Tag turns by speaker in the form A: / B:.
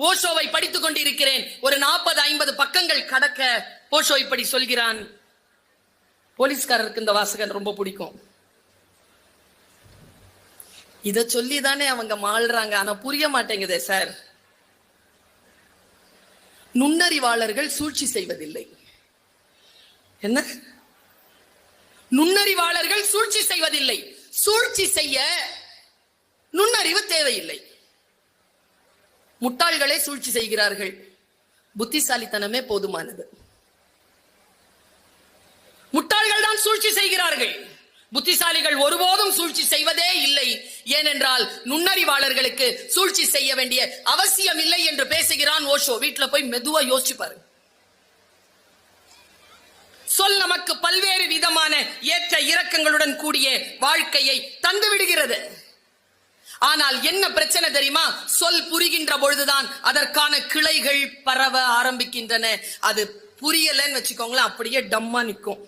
A: ஓஷோவை படித்துக் கொண்டிருக்கிறேன். ஒரு நாற்பது ஐம்பது பக்கங்கள் கடக்க ஓஷோ இப்படி சொல்கிறான். போலீஸ்காரருக்கு இந்த வாசகன் ரொம்ப பிடிக்கும். இத சொல்லி தானே அவங்க மாழ்றாங்க ஆனா புரிய மாட்டேங்குதே சார் நுண்ணறிவாளர்கள் சூழ்ச்சி செய்வதில்லை. என்ன? நுண்ணறிவாளர்கள் சூழ்ச்சி செய்வதில்லை. சூழ்ச்சி செய்ய நுண்ணறிவு தேவையில்லை. முட்டாள்களே சூழ்ச்சி செய்கிறார்கள். புத்திசாலித்தனமே போதுமானது. முட்டாள்கள் தான் சூழ்ச்சி செய்கிறார்கள். புத்திசாலிகள் ஒருபோதும் சூழ்ச்சி செய்வதே இல்லை. ஏனென்றால் நுண்ணறிவாளர்களுக்கு சூழ்ச்சி செய்ய வேண்டிய அவசியம் இல்லை என்று பேசுகிறான் ஓஷோ. வீட்டுல போய் மெதுவா யோசிச்சு பாரு. சொல் நமக்கு பல்வேறு விதமான ஏற்ற இறக்கங்களுடன் கூடிய வாழ்க்கையை தந்து விடுகிறது. ஆனால் என்ன பிரச்சனை தெரியுமா? சொல் புரிகின்ற பொழுதுதான் அதற்கான கிளைகள் பரவ ஆரம்பிக்கின்றன. அது புரியலன்னு வச்சுக்கோங்களேன் அப்படியே டம்மா நிற்கும்.